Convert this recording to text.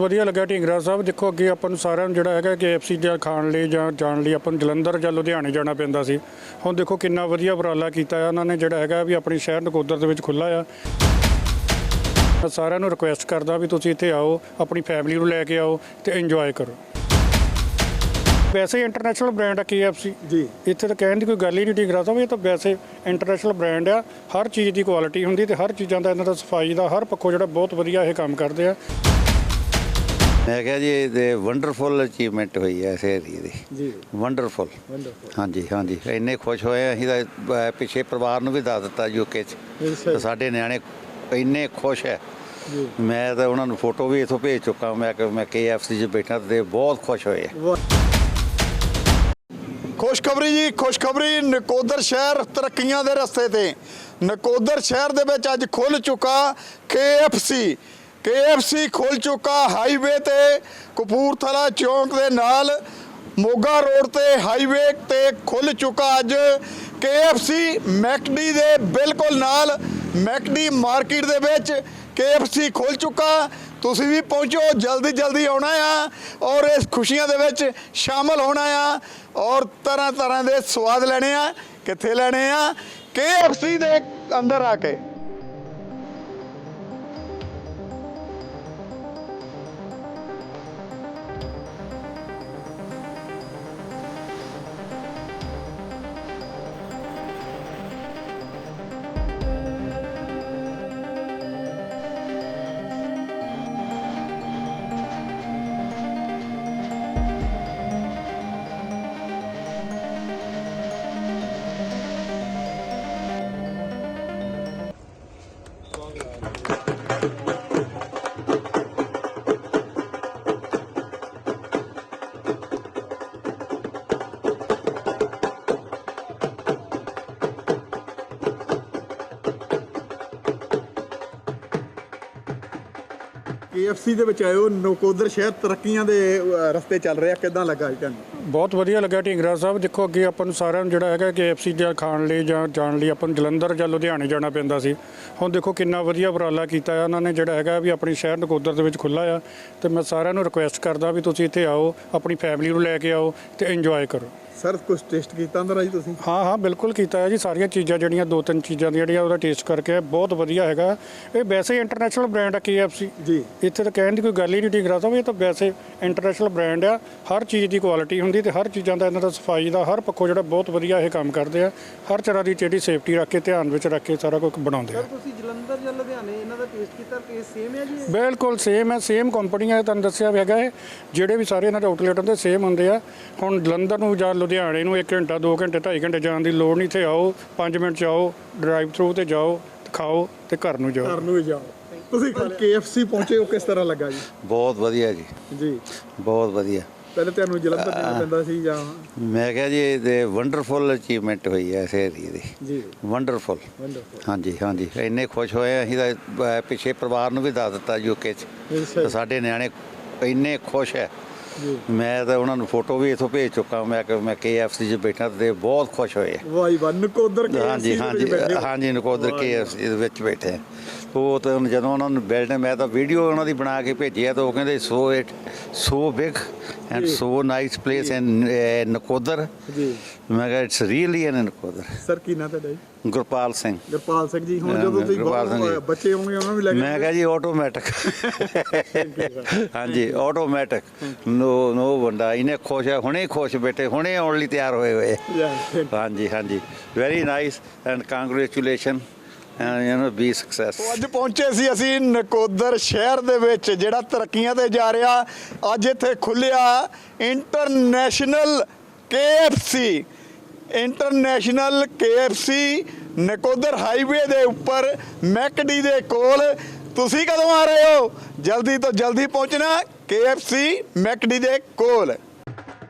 ਵਧੀਆ ਲੱਗਾ ਢੀਂਗਰਾ ਸਾਹਿਬ। ਦੇਖੋ ਅੱਗੇ ਆਪਾਂ ਨੂੰ ਸਾਰਿਆਂ ਨੂੰ ਜਿਹੜਾ ਹੈਗਾ ਕਿ ਐਫਸੀ ਜਾਂ ਖਾਣ ਲਈ ਜਾਂ ਜਾਣ ਲਈ ਆਪਾਂ ਨੂੰ ਜਲੰਧਰ ਜਾਂ ਲੁਧਿਆਣੇ ਜਾਣਾ ਪੈਂਦਾ ਸੀ। ਹੁਣ ਦੇਖੋ ਕਿੰਨਾ ਵਧੀਆ ਉਪਰਾਲਾ ਕੀਤਾ ਹੈ। ਉਹਨਾਂ ਨੇ ਜਿਹੜਾ ਹੈਗਾ ਵੀ ਆਪਣੀ ਸ਼ਹਿਰ ਨਕੋਦਰ ਦੇ ਵਿੱਚ ਖੁੱਲਾ ਆ। ਮੈਂ ਸਾਰਿਆਂ ਨੂੰ ਰਿਕੁਐਸਟ ਕਰਦਾ ਵੀ ਤੁਸੀਂ ਇੱਥੇ ਆਓ ਆਪਣੀ ਫੈਮਿਲੀ ਨੂੰ ਲੈ ਕੇ ਆਓ ਤੇ ਇੰਜੋਏ ਕਰੋ। ਵੈਸੇ ਹੀ ਇੰਟਰਨੈਸ਼ਨਲ ਬ੍ਰਾਂਡ ਆ KFC ਜੀ। ਇੱਥੇ ਤਾਂ ਕਹਿਣ ਦੀ ਕੋਈ ਗੱਲ ਹੀ ਨਹੀਂ ਢੀਂਗਰਾ ਸਾਹਿਬ ਇਹ ਤਾਂ ਵੈਸੇ ਇੰਟਰਨੈਸ਼ਨਲ ਬ੍ਰਾਂਡ ਆ। ਹਰ ਚੀਜ਼ ਦੀ ਕੁਆਲਿਟੀ ਹੁੰਦੀ ਤੇ ਹਰ ਚੀਜ਼ਾਂ ਦਾ ਇਹਨਾਂ ਦਾ ਸਫ਼ਾਈ ਦਾ ਹਰ ਪੱਖੋਂ ਜਿਹੜਾ ਬਹੁਤ ਵਧੀਆ ਇਹ ਕੰਮ ਕਰਦੇ ਆ। ਮੈਂ ਕਿਹਾ ਜੀ ਇਹ ਵੰਡਰਫੁਲ ਅਚੀਵਮੈਂਟ ਹੋਈ ਹੈ ਇਸ ਏਰੀਏ ਦੀ। ਜੀ। ਵੰਡਰਫੁਲ ਵੰਡਰਫੁਲ ਹਾਂਜੀ ਹਾਂਜੀ। ਇੰਨੇ ਖੁਸ਼ ਹੋਏ ਅਸੀਂ ਤਾਂ ਪਿੱਛੇ ਪਰਿਵਾਰ ਨੂੰ ਵੀ ਦੱਸ ਦਿੱਤਾ ਯੂਕੇ 'ਚ। ਸਾਡੇ ਨਿਆਣੇ ਇੰਨੇ ਖੁਸ਼ ਹੈ। ਜੀ। ਮੈਂ ਤਾਂ ਉਹਨਾਂ ਨੂੰ ਫੋਟੋ ਵੀ ਇਥੋਂ ਭੇਜ ਚੁੱਕਾ ਮੈਂ ਕਿ ਮੈਂ KFC 'ਚ ਬੈਠਾ ਤੇ ਬਹੁਤ ਖੁਸ਼ ਹੋਏ ਖੁਸ਼ਖਬਰੀ ਜੀ ਖੁਸ਼ਖਬਰੀ ਨਕੋਦਰ ਸ਼ਹਿਰ ਤਰੱਕੀਆਂ ਦੇ ਰਸਤੇ ਤੇ। ਨਕੋਦਰ ਸ਼ਹਿਰ ਦੇ ਵਿੱਚ ਅੱਜ ਖੁੱਲ ਚੁੱਕਾ KFC KFC ਖੁੱਲ ਚੁੱਕਾ ਹਾਈਵੇ ਤੇ ਕਪੂਰਥਲਾ ਚੌਂਕ ਦੇ ਨਾਲ ਮੋਗਾ ਰੋਡ ਤੇ ਹਾਈਵੇ ਤੇ ਖੁੱਲ ਚੁੱਕਾ ਅੱਜ KFC ਮੈਕਡੀ ਦੇ ਬਿਲਕੁਲ ਨਾਲ ਮੈਕਡੀ ਮਾਰਕੀਟ ਦੇ ਵਿੱਚ KFC ਖੁੱਲ ਚੁੱਕਾ। ਤੁਸੀਂ ਵੀ ਪਹੁੰਚੋ, ਜਲਦੀ ਜਲਦੀ ਆਉਣਾ ਆ ਔਰ ਇਸ ਖੁਸ਼ੀਆਂ ਦੇ ਵਿੱਚ ਸ਼ਾਮਲ ਹੋਣਾ ਆ ਔਰ ਤਰ੍ਹਾਂ ਤਰ੍ਹਾਂ ਦੇ ਸਵਾਦ ਲੈਣੇ ਆ, ਕਿੱਥੇ ਲੈਣੇ ਆ? KFC ਦੇ ਅੰਦਰ ਆ ਕੇ। KFC ਦੇ ਵਿੱਚ ਆਇਓ ਨਕੋਦਰ ਸ਼ਹਿਰ, ਤਰੱਕੀਆਂ ਦੇ ਰਸਤੇ ਚੱਲ ਰਿਹਾ ਕਿਦਾਂ ਲੱਗਾ ਜੀ ਤੁਹਾਨੂੰ? ਬਹੁਤ ਵਧੀਆ ਲੱਗਾ ਢੀਂਗਰਾ ਸਾਹਿਬ। ਦੇਖੋ ਅੱਗੇ ਆਪਾਂ ਨੂੰ ਸਾਰਿਆਂ ਨੂੰ ਜਿਹੜਾ ਹੈਗਾ ਕਿ ਐਫਸੀ ਜਾਂ ਖਾਣ ਲਈ ਜਾਂ ਜਾਣ ਲਈ ਆਪਾਂ ਨੂੰ ਜਲੰਧਰ ਜਾਂ ਲੁਧਿਆਣੇ ਜਾਣਾ ਪੈਂਦਾ ਸੀ। ਹੁਣ ਦੇਖੋ ਕਿੰਨਾ ਵਧੀਆ ਉਪਰਾਲਾ ਕੀਤਾ ਹੈ। ਉਹਨਾਂ ਨੇ ਜਿਹੜਾ ਹੈਗਾ ਵੀ ਆਪਣੀ ਸ਼ਹਿਰ ਨਕੋਦਰ ਦੇ ਵਿੱਚ ਖੁੱਲਾ ਆ ਤੇ ਮੈਂ ਸਾਰਿਆਂ ਨੂੰ ਰਿਕੁਐਸਟ ਕਰਦਾ ਵੀ ਤੁਸੀਂ ਇੱਥੇ ਆਓ ਆਪਣੀ ਫੈਮਿਲੀ ਨੂੰ ਲੈ ਕੇ ਆਓ ਤੇ ਇੰਜੋਏ ਕਰੋ। ਸਰ ਕੁਝ ਟੈਸਟ ਕੀਤਾ ਅੰਦਰ ਜੀ ਤੁਸੀਂ? ਹਾਂ ਹਾਂ ਬਿਲਕੁਲ ਕੀਤਾ ਹੈ ਜੀ। ਸਾਰੀਆਂ ਚੀਜ਼ਾਂ ਜਿਹੜੀਆਂ ਦੋ ਤਿੰਨ ਚੀਜ਼ਾਂ ਦੀਆਂ ਜਿਹੜੀਆਂ ਉਹਦਾ ਟੇਸਟ ਕਰਕੇ ਬਹੁਤ ਵਧੀਆ ਹੈਗਾ। ਇਹ ਵੈਸੇ ਹੀ ਇੰਟਰਨੈਸ਼ਨਲ ਬ੍ਰਾਂਡ ਆ KFC ਜੀ। ਇੱਥੇ ਤਾਂ ਕਹਿਣ ਦੀ ਕੋਈ ਗੱਲ ਹੀ ਨਹੀਂ ਢੀਂਗਰਾ ਸਾਹਿਬ ਇਹ ਤਾਂ ਵੈਸੇ ਇੰਟਰਨੈਸ਼ਨਲ ਬ੍ਰਾਂਡ ਆ। ਹਰ ਚੀਜ਼ ਦੀ ਕੁਆਲਿਟੀ ਹੁੰਦੀ ਤੇ ਹਰ ਚੀਜ਼ਾਂ ਦਾ ਇਹਨਾਂ ਦਾ ਸਫ਼ਾਈ ਦਾ ਹਰ ਪੱਖੋਂ ਜਿਹੜਾ ਬਹੁਤ ਵਧੀਆ ਇਹ ਕੰਮ ਕਰਦੇ ਆ ਹਰ ਤਰ੍ਹਾਂ ਦੀ ਜਿਹੜੀ ਸੇਫਟੀ ਰੱਖ ਕੇ ਧਿਆਨ ਵਿੱਚ ਰੱਖ ਕੇ ਸਾਰਾ ਕੁਝ ਬਣਾਉਂਦੇ ਆ। ਤੁਸੀਂ ਜਲੰਧਰ ਜਾਂ ਲੁਧਿਆਣੇ ਇਹਨਾਂ ਦਾ ਟੇਸਟ ਕੀਤਾ ਟੇਸਟ ਸੇਮ ਹੈ ਜੀ? ਬਿਲਕੁਲ ਸੇਮ ਹੈ ਸੇਮ ਕੰਪਨੀ ਹੈ ਤੁਹਾਨੂੰ ਦੱਸਿਆ ਵੀ ਹੈਗਾ ਇਹ। ਜਿਹੜੇ ਵੀ ਸਾਰੇ ਇਹਨਾਂ ਦੇ ਆਊਟਲੈਟ ਹੁੰਦੇ ਸੇਮ ਹੁੰਦੇ ਆ। ਹੁਣ ਜਲੰਧਰ ਨੂੰ ਜਾਂ ਲੁਧਿਆਣੇ ਨੂੰ 1 ਘੰਟਾ 2 ਘੰਟੇ 2.5 ਘੰਟੇ ਜਾਣ ਦੀ ਲੋੜ ਨਹੀਂ ਇੱਥੇ ਆਓ 5 ਮਿੰਟ ਚ ਆਓ ਡਰਾਈਵ ਥਰੂ ਤੇ ਜਾਓ ਖਾਓ ਤੇ ਘਰ ਨੂੰ ਜਾਓ। ਘਰ ਨੂੰ ਜਾਓ। ਤੁਸੀਂ KFC ਪਹੁੰਚੇ ਹੋ ਕਿਸ ਤਰ੍ਹਾਂ ਲੱਗਾ ਜੀ? ਬਹੁਤ ਵਧੀਆ ਜੀ। ਜੀ। ਬਹੁਤ ਵਧੀਆ। ਪਹਿਲੇ ਤੁਹਾਨੂੰ ਜਲੰਧਰ ਜਾਣਾ ਪੈਂਦਾ ਸੀ ਜਾਂ ਮੈਂ ਕਿਹਾ ਜੀ ਇਹ ਵੰਡਰਫੁਲ ਅਚੀਵਮੈਂਟ ਹੋਈ ਹੈ ਇਸ ਏਰੀਏ ਦੀ। ਜੀ। ਵੰਡਰਫੁਲ ਵੰਡਰਫੁਲ ਹਾਂਜੀ ਹਾਂਜੀ। ਇੰਨੇ ਖੁਸ਼ ਹੋਏ ਅਸੀਂ ਤਾਂ ਪਿੱਛੇ ਪਰਿਵਾਰ ਨੂੰ ਵੀ ਦੱਸ ਦਿੱਤਾ ਯੂਕੇ 'ਚ। ਤੇ ਸਾਡੇ ਨਿਆਣੇ ਇੰਨੇ ਖੁਸ਼ ਹੈ। ਜੀ। ਮੈਂ ਤਾਂ ਉਹਨਾਂ ਨੂੰ ਫੋਟੋ ਵੀ ਇਥੋਂ ਭੇਜ ਚੁੱਕਾ ਮੈਂ ਕਿ ਮੈਂ KFC 'ਚ ਬੈਠਾ ਤੇ ਬਹੁਤ ਖੁਸ਼ ਹੋਏ। ਵਾਈ ਵਾਹ। ਨਕੋਦਰ KFC ਹਾਂਜੀ ਹਾਂਜੀ। ਹਾਂਜੀ ਨਕੋਦਰ KFC ਦੇ ਵਿੱਚ ਬੈਠੇ। ਉਹ ਤਾਂ ਜਦੋਂ ਉਹਨਾਂ ਨੂੰ ਬਿਲਡ ਮੈਂ ਤਾਂ ਵੀਡੀਓ ਉਹਨਾਂ ਦੀ ਬਣਾ ਕੇ ਭੇਜੀ ਤਾਂ ਉਹ ਕਹਿੰਦੇ so it so big and so nice place in Nakodar ਜੀ। ਮੈਂ ਕਿਹਾ it's really in Nakodar sir ਕੀ ਨਾਂ ਤੁਹਾਡਾ ਜੀ? ਗੁਰਪਾਲ ਸਿੰਘ। ਗੁਰਪਾਲ ਸਿੰਘ ਜੀ ਹੁਣ ਜਦੋਂ ਤੁਸੀਂ। ਬੱਚੇ ਹੋਣਗੇ ਉਹਨਾਂ ਨੂੰ ਵੀ ਲੈ ਕੇ ਮੈਂ ਕਿਹਾ ਜੀ ਆਟੋਮੈਟਿਕ ਹਾਂਜੀ ਆਟੋਮੈਟਿਕ ਨੋ ਨੋ ਬੰਦਾ ਇਹਨੇ ਖੁਸ਼ ਹੈ ਹੁਣੇ ਖੁਸ਼ ਬੈਠੇ ਹੁਣੇ ਆਉਣ ਲਈ ਤਿਆਰ ਹੋਏ ਹੋਏ. ਹਾਂਜੀ ਹਾਂਜੀ। Very nice and congratulation and you know be success ਅੱਜ ਪਹੁੰਚੇ ਸੀ ਅਸੀਂ ਨਕੋਦਰ ਸ਼ਹਿਰ ਦੇ ਵਿੱਚ, ਜਿਹੜਾ ਤਰੱਕੀਆਂ ਤੇ ਜਾ ਰਿਹਾ। ਅੱਜ ਇੱਥੇ ਖੁੱਲਿਆ international KFC international KFC Nakodar highway ਦੇ ਉੱਪਰ, ਮੈਕਡੀ ਦੇ ਕੋਲ। ਤੁਸੀਂ ਕਦੋਂ ਆ ਰਹੇ ਹੋ? ਜਲਦੀ ਤੋਂ ਜਲਦੀ ਪਹੁੰਚਣਾ KFC ਮੈਕਡੀ ਦੇ ਕੋਲ।